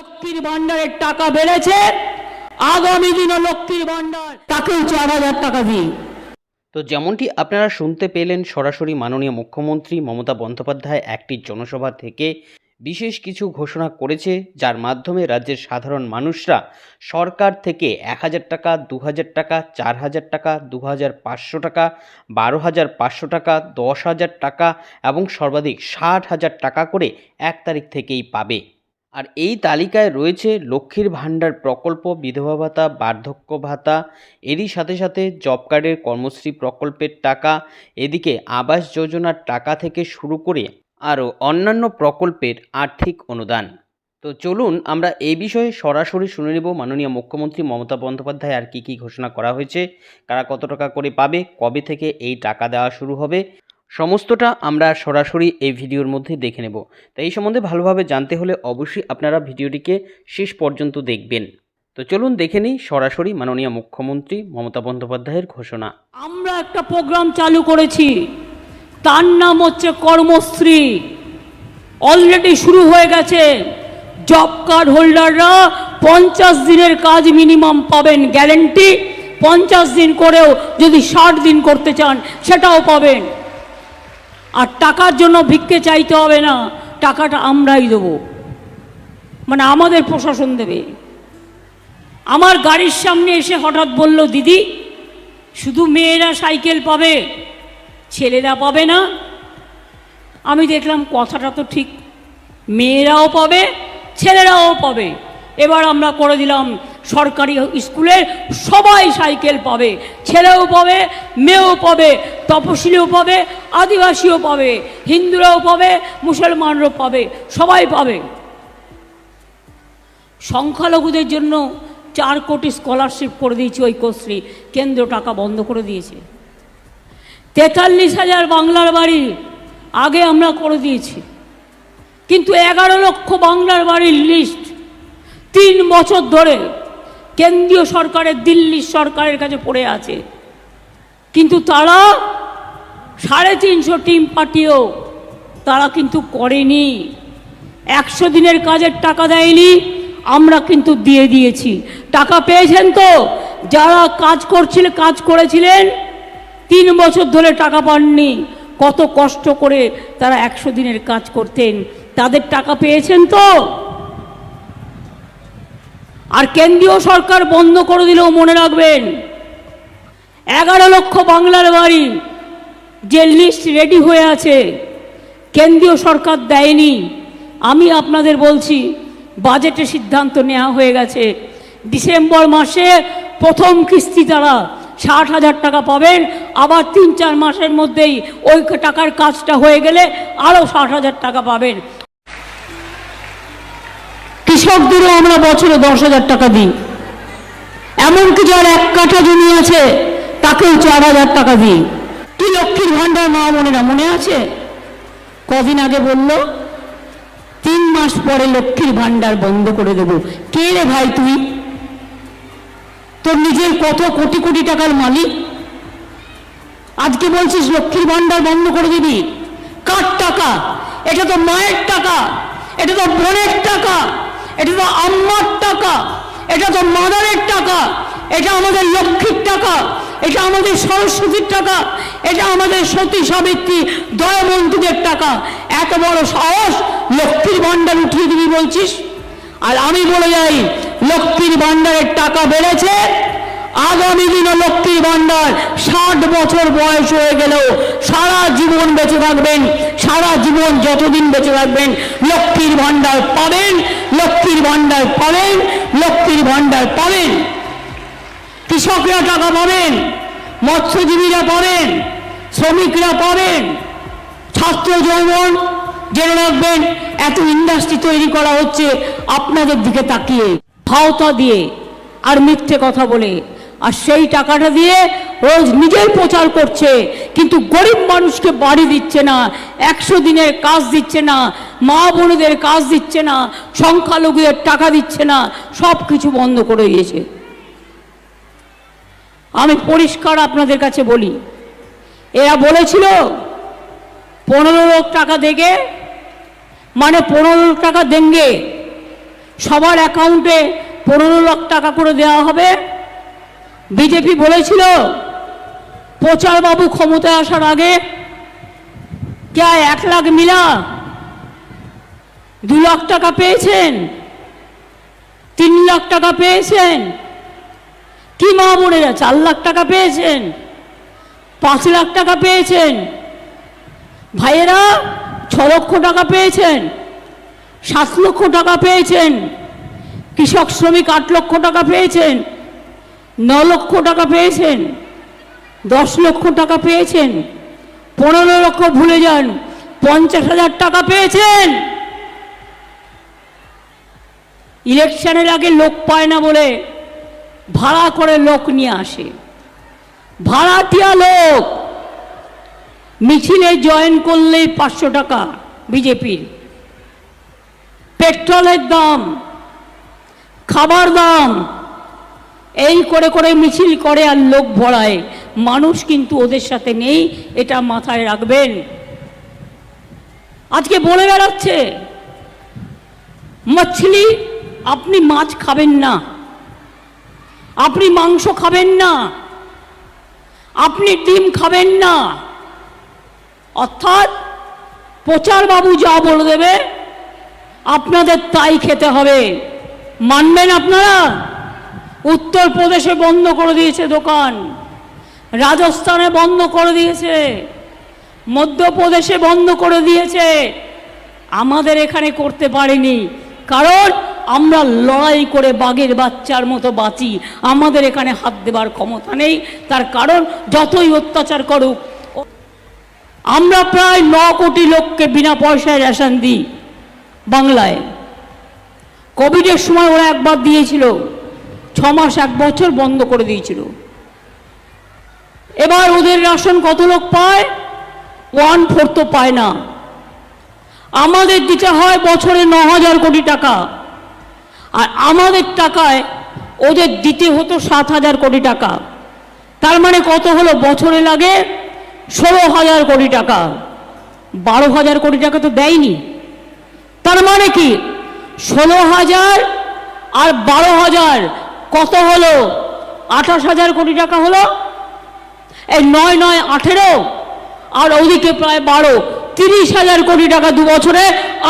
লক্ষ্মীর ভান্ডারের টাকা বেড়েছে। আগামী দিনও লক্ষ্মীর ভান্ডার, তাকেও চার হাজার টাকা দিই তো যেমনটি আপনারা শুনতে পেলেন, সরাসরি মাননীয় মুখ্যমন্ত্রী মমতা বন্দ্যোপাধ্যায় একটি জনসভা থেকে বিশেষ কিছু ঘোষণা করেছে, যার মাধ্যমে রাজ্যের সাধারণ মানুষরা সরকার থেকে এক হাজার টাকা, দু হাজার টাকা, চার হাজার টাকা, দু হাজার পাঁচশো টাকা, বারো হাজার পাঁচশো টাকা, দশ হাজার টাকা এবং সর্বাধিক ষাট হাজার টাকা করে এক তারিখ থেকেই পাবে। আর এই তালিকায় রয়েছে লক্ষ্মীর ভাণ্ডার প্রকল্প, বিধবা ভাতা, বার্ধক্য ভাতা, এরই সাথে সাথে জব কার্ডের কর্মশ্রী প্রকল্পের টাকা, এদিকে আবাস যোজনার টাকা থেকে শুরু করে আরও অন্যান্য প্রকল্পের আর্থিক অনুদান। তো চলুন আমরা এই বিষয়ে সরাসরি শুনে নেব। মাননীয় মুখ্যমন্ত্রী মমতা বন্দ্যোপাধ্যায় আর কী কী ঘোষণা করা হয়েছে, কারা কত টাকা করে পাবে, কবে থেকে এই টাকা দেওয়া শুরু হবে সমস্তটা আমরা সরাসরি এই ভিডিওর মধ্যে দেখে নেব। তাই এই সম্বন্ধে ভালোভাবে জানতে হলে অবশ্যই আপনারা ভিডিওটিকে শেষ পর্যন্ত দেখবেন। তো চলুন দেখে নিই সরাসরি মাননীয় মুখ্যমন্ত্রী মমতা বন্দ্যোপাধ্যায়ের ঘোষণা। আমরা একটা প্রোগ্রাম চালু করেছি। তার নাম হচ্ছে কর্মশ্রী। অলরেডি শুরু হয়ে গেছে। জব কার্ড হোল্ডাররা পঞ্চাশ দিনের কাজ মিনিমাম পাবেন গ্যারেন্টি পঞ্চাশ দিন করেও যদি ষাট দিন করতে চান, সেটাও পাবেন। আর টাকার জন্য ভিক্ষে চাইতে হবে না, টাকাটা আমরাই দেবো। মানে আমাদের প্রশাসন দেবে। আমার গাড়ির সামনে এসে হঠাৎ বলল, দিদি, শুধু মেয়েরা সাইকেল পাবে, ছেলেরা পাবে না। আমি দেখলাম, কথাটা তো ঠিক, মেয়েরাও পাবে, ছেলেরাও পাবে। এবার আমরা করে দিলাম সরকারি স্কুলে সবাই সাইকেল পাবে, ছেলেও পাবে, মেয়েও পাবে, তপশিলিও পাবে, আদিবাসীও পাবে, হিন্দুরাও পাবে, মুসলমানরাও পাবে, সবাই পাবে। সংখ্যালঘুদের জন্য চার কোটি স্কলারশিপ করে দিয়েছে ঐক্যশ্রী, কেন্দ্র টাকা বন্ধ করে দিয়েছে। তেতাল্লিশ হাজার বাংলার বাড়ি আগে আমরা করে দিয়েছি, কিন্তু এগারো লক্ষ বাংলার বাড়ির লিস্ট তিন বছর ধরে কেন্দ্রীয় সরকারের দিল্লির সরকারের কাছে পড়ে আছে। কিন্তু তারা সাড়ে তিনশো টিম পাঠিয়েও তারা কিন্তু করেনি। একশো দিনের কাজের টাকা দেয়নি, আমরা কিন্তু দিয়ে দিয়েছি। টাকা পেয়েছেন তো? যারা কাজ করছিল, কাজ করেছিলেন, তিন বছর ধরে টাকা পাননি। কত কষ্ট করে তারা একশো দিনের কাজ করতেন। তাদের টাকা পেয়েছেন তো? আর কেন্দ্রীয় সরকার বন্ধ করে দিলেও মনে রাখবেন, এগারো লক্ষ বাংলার বাড়ি যে লিস্ট রেডি হয়ে আছে, কেন্দ্রীয় সরকার দেয়নি। আমি আপনাদের বলছি বাজেটে সিদ্ধান্ত নেওয়া হয়ে গেছে। ডিসেম্বর মাসে প্রথম কিস্তি তারা ষাট হাজার টাকা পাবেন, আবার তিন চার মাসের মধ্যেই ওই টাকার কাজটা হয়ে গেলে আরও ষাট হাজার টাকা পাবেন। কৃষকদেরও আমরা বছরে দশ হাজার টাকা দিই। এমনকি যার এক কাঠা জমি আছে, তাকেও চার হাজার টাকা দিই। কি লক্ষ্মীর ভাণ্ডার মা বোনেরা, মনে আছে? কদিন আগে বলল, তিন মাস পরে লক্ষ্মীর ভাণ্ডার বন্ধ করে দেব। কে রে ভাই তুই? তোর নিজের কত কোটি কোটি টাকার মালিক? আজকে বলছিস লক্ষ্মীর ভাণ্ডার বন্ধ করে দিবি? কার টাকা? এটা তো মায়ের টাকা, এটা তো বোনের টাকা। এটা তো আম্মার টাকা, এটা তো মাদারের টাকা, এটা আমাদের লক্ষ্মীর টাকা, এটা আমাদের সরস্বতীর টাকা, এটা আমাদের সতী সাবিত্রী দয়ামন্ত্রীদের টাকা। এত বড় সাহস লক্ষ্মীর ভাণ্ডার উঠিয়ে দিবি বলছিস? আর আমি বলে যাই, লক্ষ্মীর ভাণ্ডারের টাকা বেড়েছে আগামী দিনে লক্ষ্মীর ভাণ্ডার ষাট বছর বয়স হয়ে গেলেও সারা জীবন বেঁচে থাকবেন, সারা জীবন যতদিন বেঁচে থাকবেন লক্ষ্মীর ভাণ্ডার পাবেন লক্ষ্মীর ভাণ্ডার পাবেন লক্ষ্মীর ভাণ্ডার পাবেন। কৃষকরা টাকা পাবেন, মৎস্যজীবীরা পাবেন, শ্রমিকরা পাবেন, ছাত্র যৌবন জেনে রাখবেন, এত ইন্ডাস্ট্রি তৈরি করা হচ্ছে, আপনাদের দিকে তাকিয়ে, ভাওতা দিয়ে আর মিথ্যে কথা বলে আর সেই টাকাটা দিয়ে রোজ নিজেই প্রচার করছে। কিন্তু গরিব মানুষকে বাড়ি দিচ্ছে না, একশো দিনের কাজ দিচ্ছে না, মা বোনেদের কাজ দিচ্ছে না, সংখ্যালঘুদের টাকা দিচ্ছে না সব কিছু বন্ধ করে দিয়েছে। আমি পরিষ্কার আপনাদের কাছে বলি, এরা বলেছিল, পনেরো লাখ টাকা দেখে মানে পনেরো লাখ টাকা দেঙ্গে সবার অ্যাকাউন্টে পনেরো লাখ টাকা করে দেওয়া হবে। বিজেপি বলেছিল প্রচার বাবু ক্ষমতায় আসার আগে ক্যা এক লাখ মিলা দু লাখ টাকা পেয়েছেন, তিন লাখ টাকা পেয়েছেন, কি মা বোনেরা চার লাখ টাকা পেয়েছেন, পাঁচ লাখ টাকা পেয়েছেন, ভাইয়েরা ছ লক্ষ টাকা পেয়েছেন, সাত লক্ষ টাকা পেয়েছেন, কৃষক শ্রমিক আট লক্ষ টাকা পেয়েছেন ন লক্ষ টাকা পেয়েছেন, দশ লক্ষ টাকা পেয়েছেন, পনেরো লক্ষ ভুলে যান, পঞ্চাশ হাজার টাকা পেয়েছেন। ইলেকশনের আগে লোক পায় না বলে ভাড়া করে লোক নিয়ে আসে। ভাড়াটিয়া লোক, মিছিলে জয়েন করলেই পাঁচশো টাকা বিজেপির। পেট্রোলের দাম, খাবার দাম এই করে করে মিছিল করে আর লোক ভরায়। মানুষ কিন্তু ওদের সাথে নেই, এটা মাথায় রাখবেন। আজকে বলে বেড়াচ্ছে, মাছলি, আপনি মাছ খাবেন না। আপনি মাংস খাবেন না। আপনি ডিম খাবেন না। অর্থাৎ প্রচার বাবু যা বলে দেবে, আপনাদের তাই খেতে হবে। মানবেন আপনারা? উত্তরপ্রদেশে বন্ধ করে দিয়েছে দোকান, রাজস্থানে বন্ধ করে দিয়েছে, মধ্যপ্রদেশে বন্ধ করে দিয়েছে। আমাদের এখানে করতে পারিনি, কারণ আমরা লড়াই করে বাঘের বাচ্চার মতো বাঁচি। আমাদের এখানে হাত দেবার ক্ষমতা নেই, তার কারণ যতই অত্যাচার করুক, আমরা প্রায় ন কোটি লোককে বিনা পয়সায় রেশন দিই বাংলায়। কোভিডের সময় ওরা একবার দিয়েছিল। ছ মাস এক বছর বন্ধ করে দিয়েছিল। এবার ওদের রেশন কত লোক পায়? ওয়ান ফোর তো পায় না। আমাদের দিতে হয় বছরে ন হাজার কোটি টাকা। আর আমাদের টাকায় ওদের দিতে হতো সাত হাজার কোটি টাকা। তার মানে কত হলো? বছরে লাগে ষোলো হাজার কোটি টাকা। বারো হাজার কোটি টাকা তো দেয়নি। তার মানে কি? ষোলো হাজার আর বারো হাজার কত হলো? আঠাশ হাজার কোটি টাকা হলো? এই নয় নয় আঠেরো, আর ওদিকে প্রায় বারো, তিরিশ হাজার কোটি টাকা দু বছরে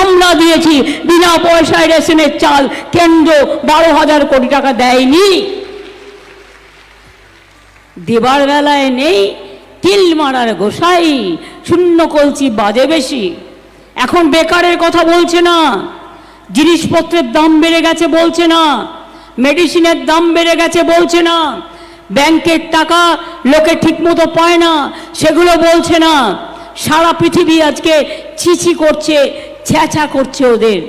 আমরা দিয়েছি। বিনা পয়সায় রেশনের চাল কেন্দ্র বারো হাজার কোটি টাকা দেয়নি। দেবার বেলায় নেই, তিল মারার গোসাই, শূন্য কলচি বাজে বেশি। এখন বেকারের কথা বলছে না, জিনিসপত্রের দাম বেড়ে গেছে বলছে না। মেডিসিনের দাম বেড়ে গেছে বলছে না। ব্যাংকের টাকা লোকে ঠিকমতো পায় না, সেগুলো বলছে না। সারা পৃথিবী আজকে ছিছি করছে, ছ্যাঁচা করছে ওদের।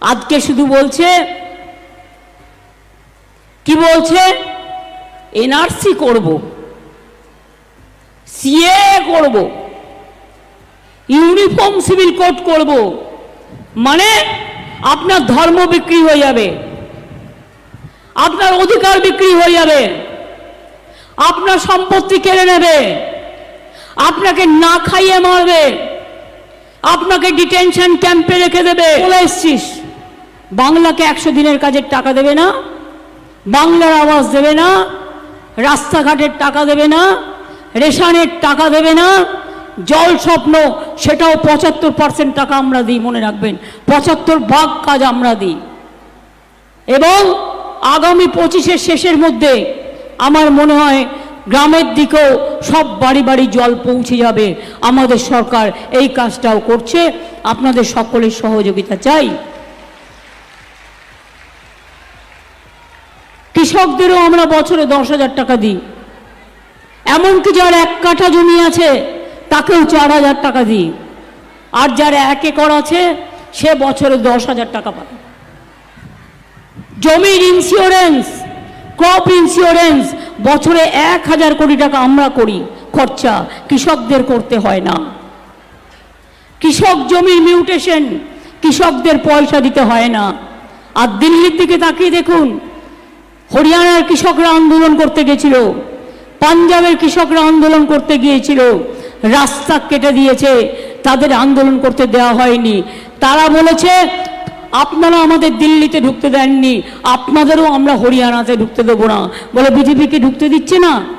আজকে শুধু বলছে, কি বলছে? এনআরসি করব। সিএ করব। ইউনিফর্ম সিভিল কোড করব। মানে আপনার ধর্ম বিক্রি হয়ে যাবে। আপনার অধিকার বিক্রি হয়ে যাবে। আপনার সম্পত্তি কেড়ে নেবে। আপনাকে না খাইয়ে মারবে। আপনাকে ডিটেনশন ক্যাম্পে রেখে দেবে। বলে এসছিস। বাংলাকে একশো দিনের কাজের টাকা দেবে না। বাংলার আওয়াজ দেবে না। রাস্তাঘাটের টাকা দেবে না। রেশনের টাকা দেবে না। জল স্বপ্ন, সেটাও পঁচাত্তর পার্সেন্ট টাকা আমরা দিই, মনে রাখবেন। পঁচাত্তর ভাগ কাজ আমরা দিই। এবং আগামী পঁচিশের শেষের মধ্যে আমার মনে হয় গ্রামের দিকেও সব বাড়ি বাড়ি জল পৌঁছে যাবে। আমাদের সরকার এই কাজটাও করছে। আপনাদের সকলের সহযোগিতা চাই। কৃষকদেরও আমরা বছরে দশ হাজার টাকা দিই। এমনকি যার এক কাঠা জমি আছে, তাকেও চার হাজার টাকা দিই। আর যার এক একর আছে, সে বছরে দশ হাজার টাকা পায়। জমির ইন্স্যুরেন্স ক্রপ ইন্স্যুরেন্স বছরে এক হাজার কোটি টাকা আমরা করি। খরচা কৃষকদের করতে হয় না। কৃষক জমির মিউটেশন কৃষকদের পয়সা দিতে হয় না। আর দিল্লির দিকে তাকিয়ে দেখুন, হরিয়ানার কৃষকরা আন্দোলন করতে গেছিল, পাঞ্জাবের কৃষকরা আন্দোলন করতে গিয়েছিল, রাস্তা কেটে দিয়েছে, তাদের আন্দোলন করতে দেওয়া হয়নি। তারা বলেছে আপনারা আমাদের দিল্লিতে ঢুকতে দেননি। আপনাদেরও আমরা হরিয়ানাতে ঢুকতে দেবো না। বলে, বিজেপিকে ঢুকতে দিচ্ছে না?